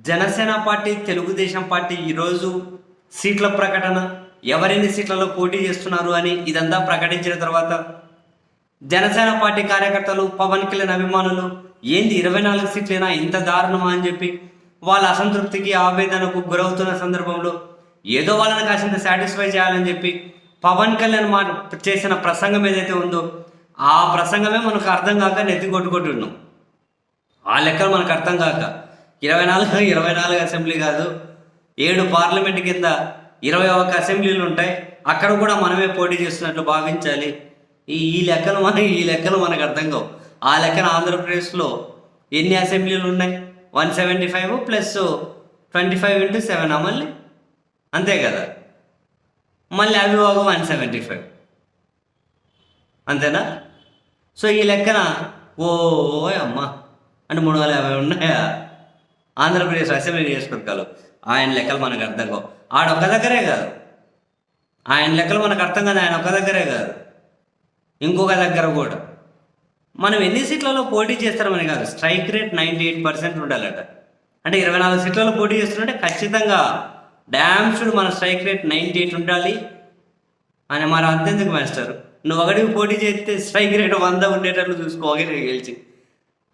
Janasena party Telugu Desam party ఈరోజు సీట్ల ప్రకటన ఎవరెన్ని సీట్లలో పోటీ చేస్తున్నారు అని ఇదంతా ప్రకటించిన తర్వాత జనసేన పార్టీ కార్యకర్తలు పవన్ కళ్యాణ్ అభిమానులు ఏంది ఇరవై నాలుగు సీట్లైనా? ఇంత దారుణమా? అని చెప్పి వాళ్ళ అసంతృప్తికి ఆవేదనకు గురవుతున్న సందర్భంలో ఏదో వాళ్ళని కాసింత సాటిస్ఫై చేయాలని చెప్పి పవన్ కళ్యాణ్ మా చేసిన ప్రసంగం ఏదైతే ఉందో ఆ ప్రసంగమే మనకు అర్థం కాక నెత్తి కొట్టుకుంటున్నాం. ఆ లెక్కలు మనకు అర్థం కాక ఇరవై నాలుగు ఇరవై నాలుగు అసెంబ్లీ కాదు. ఏడు పార్లమెంట్ కింద ఇరవై ఒక్క అసెంబ్లీలు ఉంటాయి. అక్కడ కూడా మనమే పోటీ చేస్తున్నట్లు భావించాలి. ఈ ఈ లెక్కలు మన ఈ లెక్కలు మనకు అర్థం కావు. ఆ లెక్కన ఆంధ్రప్రదేశ్లో ఎన్ని అసెంబ్లీలు ఉన్నాయి? One seventy five plus twenty five into seven మళ్ళీ? అంతే కదా. మళ్ళీ అవి ఒక వన్ సెవెంటీ ఫైవ్. అంతేనా? సో ఈ లెక్కన ఓ అమ్మ. అంటే మూడు వందల యాభై ఉన్నాయా? ఆంధ్రప్రదేశ్ అసెంబ్లీ నియోజకవర్గాలు ఆయన లెక్కలు మనకు అర్థం కావు. ఆడ ఒక్క దగ్గరే కాదు. ఆయన లెక్కలు మనకు అర్థం కాదు ఆయన ఒక్క దగ్గరే కాదు. ఇంకొక దగ్గర కూడా. మనం ఎన్ని సీట్లలో పోటీ చేస్తారని కాదు strike rate ninety eight percent ఉండాలట. అంటే ఇరవై నాలుగు సీట్లలో పోటీ చేస్తుంటే ఖచ్చితంగా డ్యామ్స్డ్ మన స్ట్రైక్ రేట్ నైంటీ ఎయిట్ ఉండాలి అని మరి అంతెందుకు మాస్టర్? నువ్వు ఒకటికి పోటీ చేస్తే స్ట్రైక్ రేట్ వంద ఉండేటట్లు చూసుకో ఒకటి గెలిచి.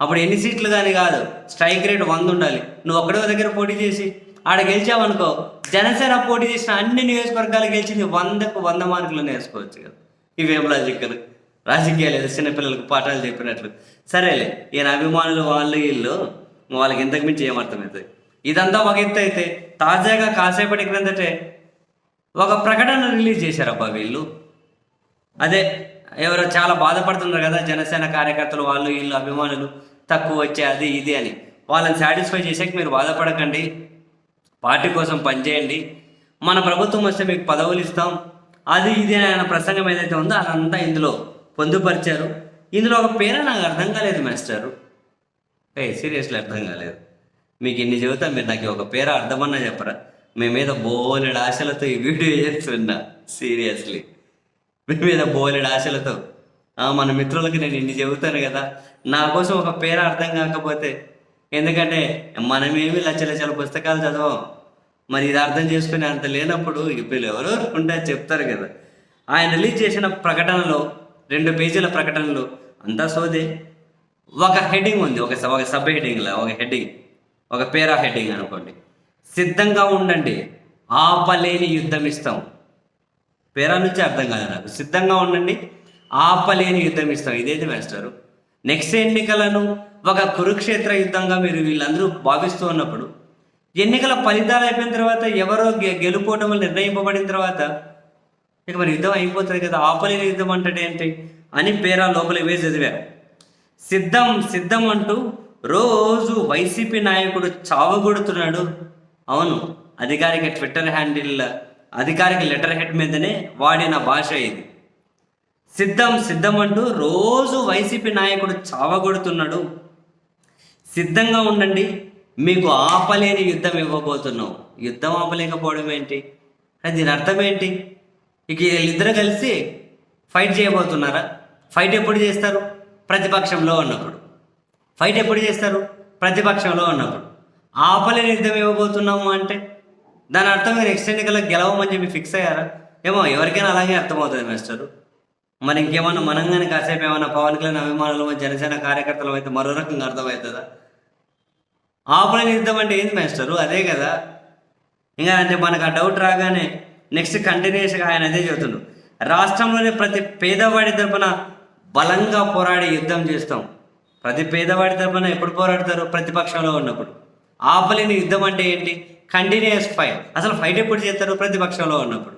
అప్పుడు ఎన్ని సీట్లు కానీ కాదు స్ట్రైక్ రేట్ వంద ఉండాలి. నువ్వు ఒక్కడో దగ్గర పోటీ చేసి ఆడ గెలిచావనుకో జనసేన పోటీ చేసిన అన్ని నియోజకవర్గాలు గెలిచింది వందకు వంద మార్కులు నేర్చుకోవచ్చు కదా. ఇవేం లాజిక్కలు రాజకీయాలు ఏదో చిన్నపిల్లలకు పాఠాలు చెప్పినట్లు. సరేలే ఈయన అభిమానులు వాళ్ళు వీళ్ళు వాళ్ళకి ఇంతకు మించి ఏమర్థమవుతుంది ఇదంతా ఒక ఎత్తు అయితే తాజాగా కాసేపటి క్రిందటే ఒక ప్రకటన రిలీజ్ చేశారబ్బా వీళ్ళు. అదే ఎవరో చాలా బాధపడుతున్నారు కదా జనసేన కార్యకర్తలు వాళ్ళు వీళ్ళు అభిమానులు తక్కువ వచ్చే అది ఇది అని. వాళ్ళని సాటిస్ఫై చేసాక మీరు బాధపడకండి. పార్టీ కోసం పనిచేయండి. మన ప్రభుత్వం వస్తే మీకు పదవులు ఇస్తాం. అది ఇది అని ఆయన ప్రసంగం ఏదైతే ఉందో అదంతా ఇందులో పొందుపరిచారు. ఇందులో ఒక పేరు నాకు అర్థం కాలేదు మాస్టరు ఏ సీరియస్లీ అర్థం కాలేదు. మీకు ఇన్ని చెబుతా మీరు నాకు ఒక పేరు అర్థమన్నా చెప్పరా? మీ మీద బోలెడు ఆశలతో ఈ వీడియో చేస్తున్నా. సీరియస్లీ మీ మీద బోలెడు ఆశలతో. మన మిత్రులకి నేను ఇన్ని చెబుతాను కదా. నా కోసం ఒక పేరు అర్థం కాకపోతే ఎందుకంటే మనమేమి లచ్చ లచ్చల పుస్తకాలు చదవం. మరి ఇది అర్థం చేసుకునే అంత లేనప్పుడు ఇప్పుడు ఎవరో ఉంటే చెప్తారు కదా. ఆయన రిలీజ్ చేసిన ప్రకటనలో రెండు పేజీల ప్రకటనలో అంతా సోదే. ఒక హెడ్డింగ్ ఉంది ఒక ఒక సబ్ హెడ్డింగ్లో ఒక హెడ్డింగ్. ఒక పేరా హెడ్డింగ్ అనుకోండి. సిద్ధంగా ఉండండి. ఆపలేని యుద్ధం ఇస్తాం. పేరా నుంచి అర్థం కాదు నాకు. సిద్ధంగా ఉండండి. ఆపలేని యుద్ధం ఇస్తాం. ఇదేంటి మాస్టరు నెక్స్ట్ ఎన్నికలను ఒక కురుక్షేత్ర యుద్ధంగా మీరు వీళ్ళందరూ భావిస్తూ ఉన్నప్పుడు ఎన్నికల ఫలితాలు అయిపోయిన తర్వాత ఎవరో గె- గెలుపోవటములు నిర్ణయింపబడిన తర్వాత ఇక మరి యుద్ధం అయిపోతుంది కదా. ఆపలేని యుద్ధం అంటే ఏంటి అని పేరా లోపల ఇవే చదివారు. సిద్ధం సిద్ధం అంటూ రోజు వైసీపీ నాయకుడు చావగొడుతున్నాడు. అవును అధికారిక ట్విట్టర్ హ్యాండిల్ అధికారిక లెటర్ హెడ్ మీదనే వాడిన భాష ఇది. సిద్ధం సిద్ధం అంటూ రోజు వైసీపీ నాయకుడు చావగొడుతున్నాడు. సిద్ధంగా ఉండండి మీకు ఆపలేని యుద్ధం ఇవ్వబోతున్నాం. యుద్ధం ఆపలేకపోవడం ఏంటి? అది దీని అర్థం ఏంటి? ఇక వీళ్ళిద్దరు కలిసి ఫైట్ చేయబోతున్నారా? ఫైట్ ఎప్పుడు చేస్తారు? ప్రతిపక్షంలో ఉన్నప్పుడు. ఫైట్ ఎప్పుడు చేస్తారు? ప్రతిపక్షంలో ఉన్నప్పుడు. ఆపలేని యుద్ధం ఇవ్వబోతున్నాము అంటే? దాని అర్థం మీరు నెక్స్ట్ ఎన్నికల్లో గెలవమని చెప్పి ఫిక్స్ అయ్యారా? ఏమో ఎవరికైనా అలాగే అర్థమవుతుంది మాస్టరు మరి ఇంకేమన్నా మనం కానీ కాసేపు ఏమన్నా పవన్ కళ్యాణ్ అభిమానులు జనసేన కార్యకర్తలు అయితే మరో రకంగా అర్థమవుతుందా? ఆపలేని యుద్ధం అంటే ఏంది మాస్టరు అదే కదా. ఇంకా అంటే మనకు ఆ డౌట్ రాగానే నెక్స్ట్ కంటిన్యూస్గా ఆయన అదే చెబుతుండు. రాష్ట్రంలోని ప్రతి పేదవాడి తరపున బలంగా పోరాడి యుద్ధం చేస్తాం. ప్రతి పేదవాడి తరపున ఎప్పుడు పోరాడతారు? ప్రతిపక్షంలో ఉన్నప్పుడు. ఆపలేని యుద్ధం అంటే ఏంటి? కంటిన్యూస్ ఫైట్ అసలు ఫైట్ ఎప్పుడు చేస్తారు ప్రతిపక్షంలో ఉన్నప్పుడు?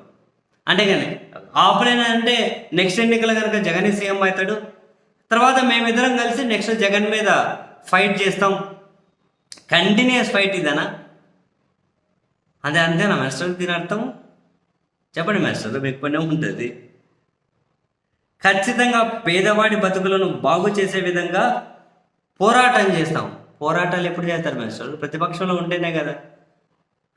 అంటే కానీ ఆపలేని అంటే నెక్స్ట్ ఎన్నికలు కనుక జగన్ సీఎం అవుతాడు తర్వాత మేమిద్దరం కలిసి నెక్స్ట్ జగన్ మీద ఫైట్ చేస్తాం. కంటిన్యూస్ ఫైట్ ఇదేనా? అదే అంతేనా మాస్టర్ దీని అర్థం? చెప్పండి మాస్టర్ మీకు పని ఉంటుంది. ఖచ్చితంగా పేదవాడి బతుకులను బాగు చేసే విధంగా పోరాటం చేస్తాం. పోరాటాలు ఎప్పుడు చేస్తారు మేస్టర్ ప్రతిపక్షంలో ఉంటేనే కదా.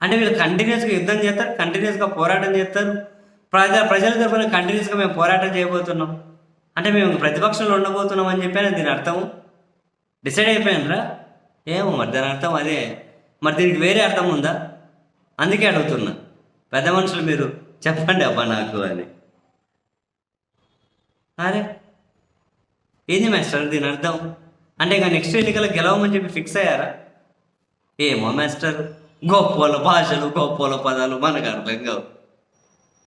అంటే వీళ్ళు కంటిన్యూస్గా యుద్ధం చేస్తారు కంటిన్యూస్గా పోరాటం చేస్తారు. ప్రజా ప్రజల తరఫున కంటిన్యూస్గా మేము పోరాటం చేయబోతున్నాం. అంటే మేము ప్రతిపక్షంలో ఉండబోతున్నాం అని చెప్పాను దీని అర్థం? డిసైడ్ అయిపోయానురా? ఏమో మరి దాని అర్థం అదే. మరి దీనికి వేరే అర్థం ఉందా? అందుకే అడుగుతున్నా. పెద్ద మనుషులు మీరు చెప్పండి అబ్బా నాకు అని. అరే ఏంది మాస్టర్ దీని అర్థం? అంటే ఇంకా నెక్స్ట్ ఎన్నికలు గెలవమని చెప్పి ఫిక్స్ అయ్యారా? ఏమో మాస్టర్ గొప్పల భాషలు గొప్పల పదాలు మనకు అర్థం కావు.